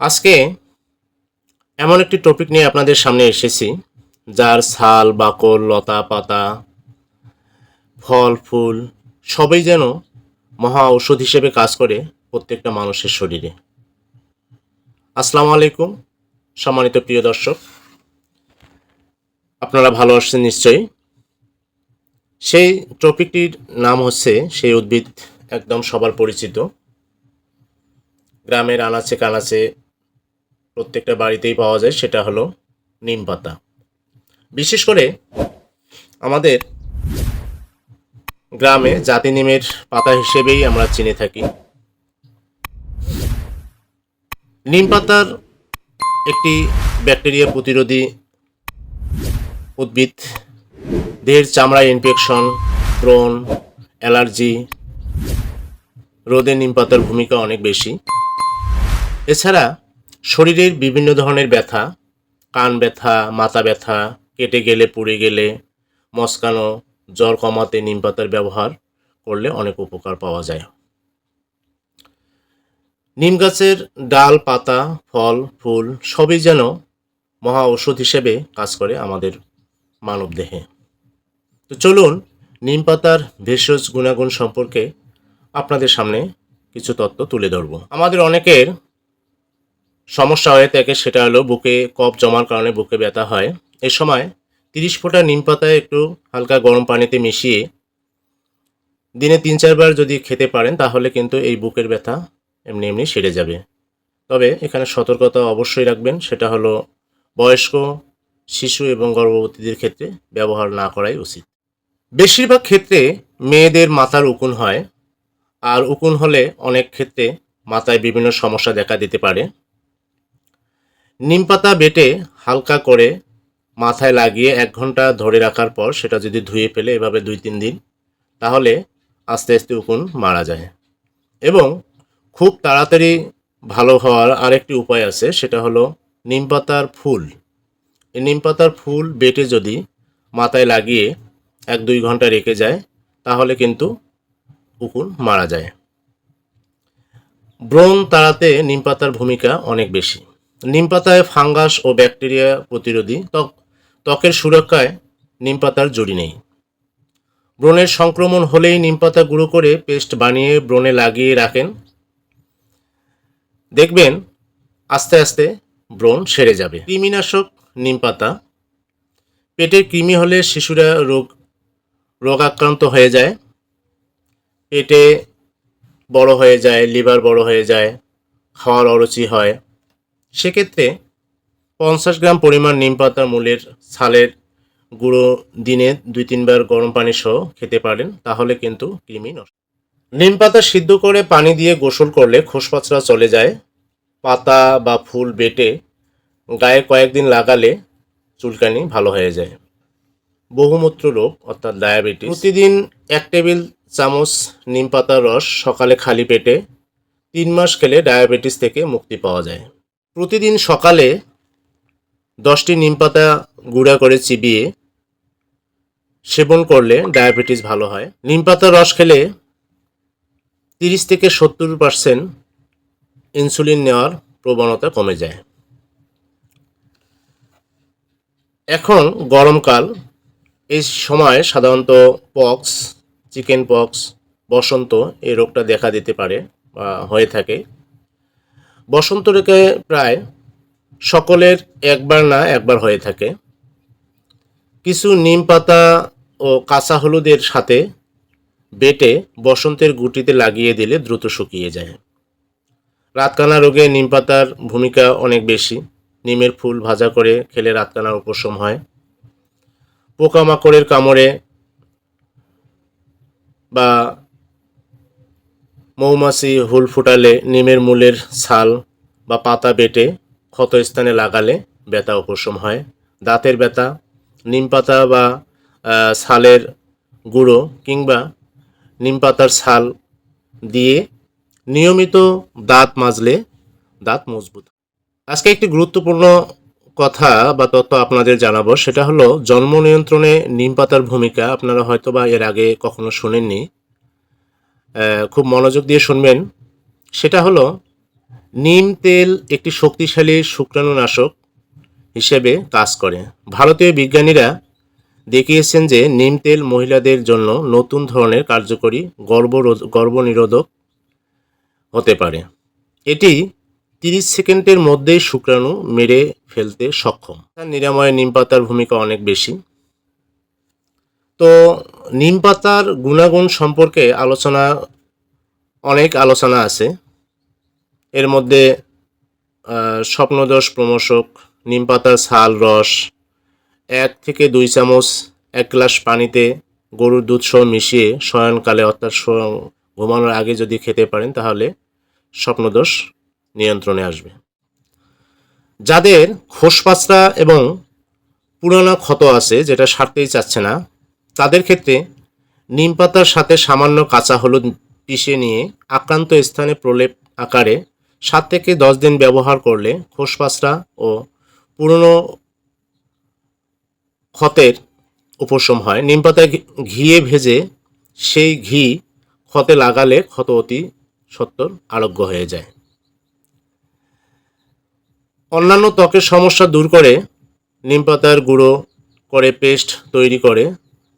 আজকে এমন একটি টপিক নিয়ে আপনাদের সামনে এসেছি, যার ছাল, বাকল, লতা, পাতা, ফল, ফুল, সবই যেন মহা ঔষধ হিসেবে কাজ করে প্রত্যেকটা মানুষের শরীরে। আসসালামু আলাইকুম সম্মানিত প্রিয় দর্শক। আপনারা ভালো আসছেন নিশ্চয়ই? সেই টপিকটির নাম হচ্ছে, সেই উদ্ভিদ একদম সবার পরিচিত। গ্রামের আনাচে কানাচে প্রত্যেকটা বাড়িতেই পাওয়া যায়, সেটা হলো নিম পাতা। বিশেষ করে আমাদের গ্রামে জাতি নিমের পাতা হিসেবেই আমরা চিনে থাকি। নিম পাতার একটি ব্যাকটেরিয়া প্রতিরোধী উদ্ভিদ, দেহের চামড়ায় ইনফেকশন, ব্রণ, অ্যালার্জি, রোদে নিম পাতার ভূমিকা অনেক বেশি। এছাড়া শরীরের বিভিন্ন ধরনের ব্যথা, কান ব্যথা, মাথা ব্যথা, কেটে গেলে, পুড়ে গেলে, মস্কানো, জ্বর কমাতে, নিম পাতার ব্যবহার করলে অনেক উপকার পাওয়া যায়। নিম গাছের ডাল, পাতা, ফল, ফুল সবই যেন মহা ঔষধ হিসেবে কাজ করে আমাদের মানব দেহে। তো চলুন নিম পাতার ভেষজ গুণাগুণ সম্পর্কে আপনাদের সামনে কিছু তথ্য তুলে ধরব। আমাদের অনেকের সমস্যা হয়ে থাকে সেটা হলো বুকে কফ জমার কারণে বুকে ব্যথা হয়। এ সময় তিরিশ ফোঁটা নিম পাতায় একটু হালকা গরম পানিতে মিশিয়ে দিনে তিন চারবার যদি খেতে পারেন, তাহলে কিন্তু এই বুকের ব্যথা এমনি এমনি সেরে যাবে। তবে এখানে সতর্কতা অবশ্যই রাখবেন, সেটা হলো বয়স্ক শিশু এবং গর্ভবতীদের ক্ষেত্রে ব্যবহার না করাই উচিত। বেশিরভাগ ক্ষেত্রে মেয়েদের মাথার উকুন হয়, আর উকুন হলে অনেক ক্ষেত্রে মাথায় বিভিন্ন সমস্যা দেখা দিতে পারে। নিম পাতা বেটে হালকা করে মাথায় লাগিয়ে এক ঘণ্টা ধরে রাখার পর সেটা যদি ধুয়ে ফেলে এভাবে দুই তিন দিন, তাহলে আস্তে আস্তে উকুন মারা যায়। এবং খুব তাড়াতাড়ি ভালো হওয়ার আরেকটি উপায় আছে, সেটা হলো নিম পাতার ফুল। এই নিম পাতার ফুল বেটে যদি মাথায় লাগিয়ে এক দুই ঘণ্টা রেখে যায়, তাহলে কিন্তু উকুন মারা যায়। ব্রণ তাড়াতে নিম পাতার ভূমিকা অনেক বেশি। নিম পাতায় ফাঙ্গাস ও ব্যাকটেরিয়া প্রতিরোধী ত্বক ত্বকের সুরক্ষায় নিম পাতার জড়ি নেই। ব্রণের সংক্রমণ হলেই নিম পাতা গুঁড়ো করে পেস্ট বানিয়ে ব্রণে লাগিয়ে রাখেন। দেখবেন আস্তে আস্তে ব্রণ সেরে যাবে। কৃমিনাশক নিম পাতা। পেটের কৃমি হলে শিশুরা রোগ রোগাক্রান্ত হয়ে যায়। পেটে বড় হয়ে যায়, লিভার বড় হয়ে যায়, খাওয়ার অরুচি হয়। সেক্ষেত্রে পঞ্চাশ গ্রাম পরিমাণ নিম পাতা মূলের ছালের গুঁড়ো দিনে দুই তিনবার গরম পানি সহ খেতে পারেন, তাহলে কিন্তু কৃমি নষ্ট। নিম পাতা সিদ্ধ করে পানি দিয়ে গোসল করলে খোসপাচড়া চলে যায়। পাতা বা ফুল বেটে গায়ে কয়েকদিন লাগালে চুলকানি ভালো হয়ে যায়। বহুমূত্র রোগ, অর্থাৎ ডায়াবেটিস। প্রতিদিন এক টেবিল চামচ নিম পাতার রস সকালে খালি পেটে তিন মাস খেলে ডায়াবেটিস থেকে মুক্তি পাওয়া যায়। প্রতিদিন সকালে দশটি নিম পাতা গুঁড়া করে চিবিয়ে সেবন করলে ডায়াবেটিস ভালো হয়। নিম পাতার রস খেলে তিরিশ থেকে সত্তর পার্সেন্ট ইনসুলিন নেওয়ার প্রবণতা কমে যায়। এখন গরমকাল, এই সময় সাধারণত পক্স, চিকেন পক্স, বসন্ত এই রোগটা দেখা দিতে পারে বা হয়ে থাকে। বসন্ত রেখে প্রায় সকলের একবার না একবার হয়ে থাকে। কিছু নিম পাতা ও কাঁচা হলুদের সাথে বেটে বসন্তের গুটিতে লাগিয়ে দিলে দ্রুত শুকিয়ে যায়। রাতকানা রোগে নিম পাতার ভূমিকা অনেক বেশি। নিমের ফুল ভাজা করে খেলে রাতকানার উপশম হয়। পোকামাকড়ের কামড়ে বা মৌমাছি হুল ফুটালে, নিমের মূলের ছাল বা পাতা বেটে ক্ষত স্থানে লাগালে ব্যথা উপশম হয়। দাঁতের ব্যথা, নিম পাতা বা ছালের গুঁড়ো কিংবা নিম পাতার ছাল দিয়ে নিয়মিত দাঁত মাজলে দাঁত মজবুত আজকে একটি গুরুত্বপূর্ণ কথা বা তথ্য আপনাদের জানাব, সেটা হলো, জন্ম নিয়ন্ত্রণে নিম পাতার ভূমিকা আপনারা হয়তো বা এর আগে কখনো শোনেননি। খুব মনোযোগ দিয়ে শুনবেন। সেটা হলো, নিম তেল একটি শক্তিশালী শুক্রাণুনাশক হিসেবে কাজ করে। ভারতীয় বিজ্ঞানীরা দেখিয়েছেন যে নিম তেল মহিলাদের জন্য নতুন ধরনের কার্যকরী গর্ভরোধ, গর্ভনিরোধক হতে পারে। এটি তিরিশ সেকেন্ডের মধ্যেই শুক্রাণু মেরে ফেলতে সক্ষম। তার নিরাময়ে নিম পাতার ভূমিকা অনেক বেশি। তো নিম পাতার গুণাগুণ সম্পর্কে আলোচনা, অনেক আলোচনা আছে। এর মধ্যে স্বপ্নদোষ প্রমোশক নিম পাতার ছাল রস, এক থেকে দুই চামচ, এক গ্লাস পানিতে গরুর দুধ সহ মিশিয়ে শয়নকালে অর্থাৎ ঘুমানোর আগে যদি খেতে পারেন, তাহলে স্বপ্নদোষ নিয়ন্ত্রণে আসবে। যাদের খোসপাচড়া এবং পুরানো ক্ষত আছে, যেটা সারতেই চাচ্ছে না তাদের ক্ষেত্রে নিম পাতার সাথে সামান্য কাঁচা হলুদ পিষে নিয়ে আক্রান্ত স্থানে প্রলেপ আকারে সাত থেকে দশ দিন ব্যবহার করলে খোসপাচড়া ও পুরনো ক্ষতের উপশম হয়। নিম পাতায় ঘিয়ে ভেজে সেই ঘি ক্ষতে লাগালে ক্ষত অতি সত্তর আরোগ্য হয়ে যায়। অন্যান্য ত্বকের সমস্যা দূর করে নিম পাতার গুঁড়ো করে পেস্ট তৈরি করে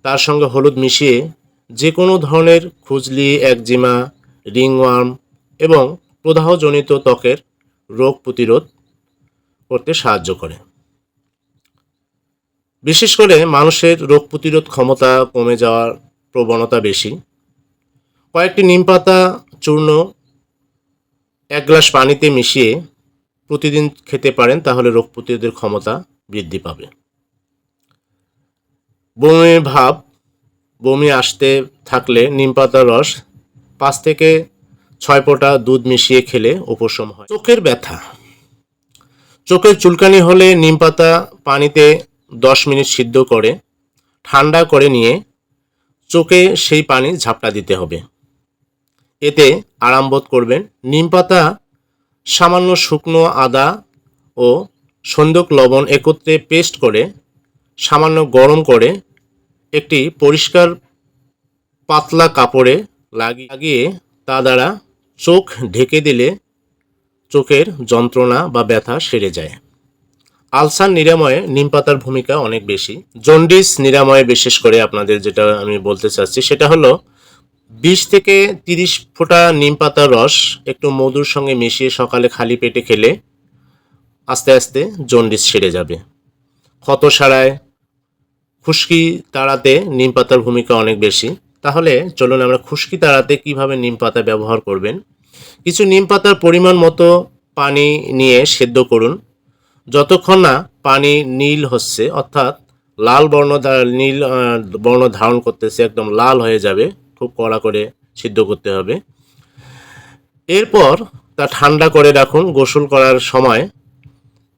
তার সঙ্গে হলুদ মিশিয়ে যে কোনো ধরনের খুজলি, একজিমা, রিংওয়ার্ম এবং প্রদাহজনিত ত্বকের রোগ প্রতিরোধ করতে সাহায্য করে। বিশেষ করে মানুষের রোগ প্রতিরোধ ক্ষমতা কমে যাওয়ার প্রবণতা বেশি। কয়েকটি নিম পাতা, চূর্ণ, এক গ্লাস পানিতে মিশিয়ে প্রতিদিন খেতে পারেন, তাহলে রোগ প্রতিরোধের ক্ষমতা বৃদ্ধি পাবে। বমির ভাব, বমি আসতে থাকলে নিম পাতার রস পাঁচ থেকে ছয় ফোঁটা দুধ মিশিয়ে খেলে উপশম হয়। চোখের ব্যথা। চোখের চুলকানি হলে নিম পাতা পানিতে দশ মিনিট সিদ্ধ করে, ঠান্ডা করে নিয়ে চোখে সেই পানি ঝাপটা দিতে হবে। এতে আরাম বোধ করবেন। নিম পাতা সামান্য শুকনো আদা ও সন্দক লবণ একত্রে পেস্ট করে সামান্য গরম করে একটি পরিষ্কার পাতলা কাপড়ে লাগিয়ে তা দ্বারা চোখ ঢেকে দিলে চোখের যন্ত্রণা বা ব্যথা সেরে যায়। আলসার নিরাময়ে নিম পাতার ভূমিকা অনেক বেশি। জন্ডিস নিরাময়ে বিশেষ করে আপনাদের যেটা আমি বলতে চাচ্ছি, সেটা হলো বিশ থেকে তিরিশ ফোঁটা নিম পাতার রস একটু মধুর সঙ্গে মিশিয়ে সকালে খালি পেটে খেলে আস্তে আস্তে জন্ডিস সেরে যাবে। ক্ষত সারায় খুশকি তাড়াতে নিম পাতার ভূমিকা অনেক বেশি। তাহলে চলুন আমরা খুশকি তাড়াতে কীভাবে নিম পাতা ব্যবহার করবেন। কিছু নিম পাতার পরিমাণ মতো পানি নিয়ে সেদ্ধ করুন। যতক্ষণ না পানি নীল হচ্ছে, অর্থাৎ লাল বর্ণ নীল বর্ণ ধারণ করতেছে, একদম লাল হয়ে যাবে, খুব কড়া করে সিদ্ধ করতে হবে। এরপর তা ঠান্ডা করে রাখুন। গোসল করার সময়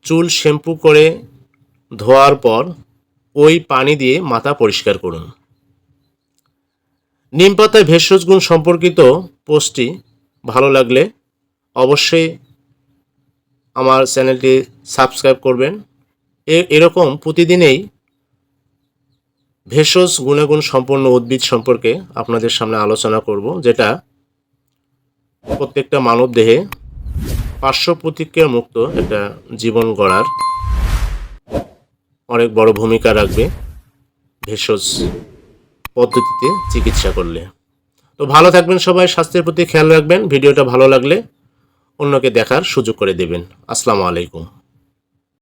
চুল শ্যাম্পু করে ধোয়ার পর ওই পানি দিয়ে মাথা পরিষ্কার করুন। নিম পাতায় ভেষজ গুণ সম্পর্কিত পোস্টটি ভালো লাগলে অবশ্যই আমার চ্যানেলটি সাবস্ক্রাইব করবেন। এরকম প্রতিদিনেই ভেষজ গুণাগুণ সম্পন্ন উদ্ভিদ সম্পর্কে আপনাদের সামনে আলোচনা করব, যেটা প্রত্যেকটা মানব দেহে পার্শ্ব প্রতিক্রিয়া মুক্ত একটা জীবন গড়ার অনেক বড় ভূমিকা রাখবে ভেষজ পদ্ধতিতে চিকিৎসা করলে। তো ভালো থাকবেন সবাই, স্বাস্থ্যের প্রতি খেয়াল রাখবেন, ভিডিওটা ভালো লাগলে অন্যকে দেখার সুযোগ করে দেবেন। আসসালামু আলাইকুম।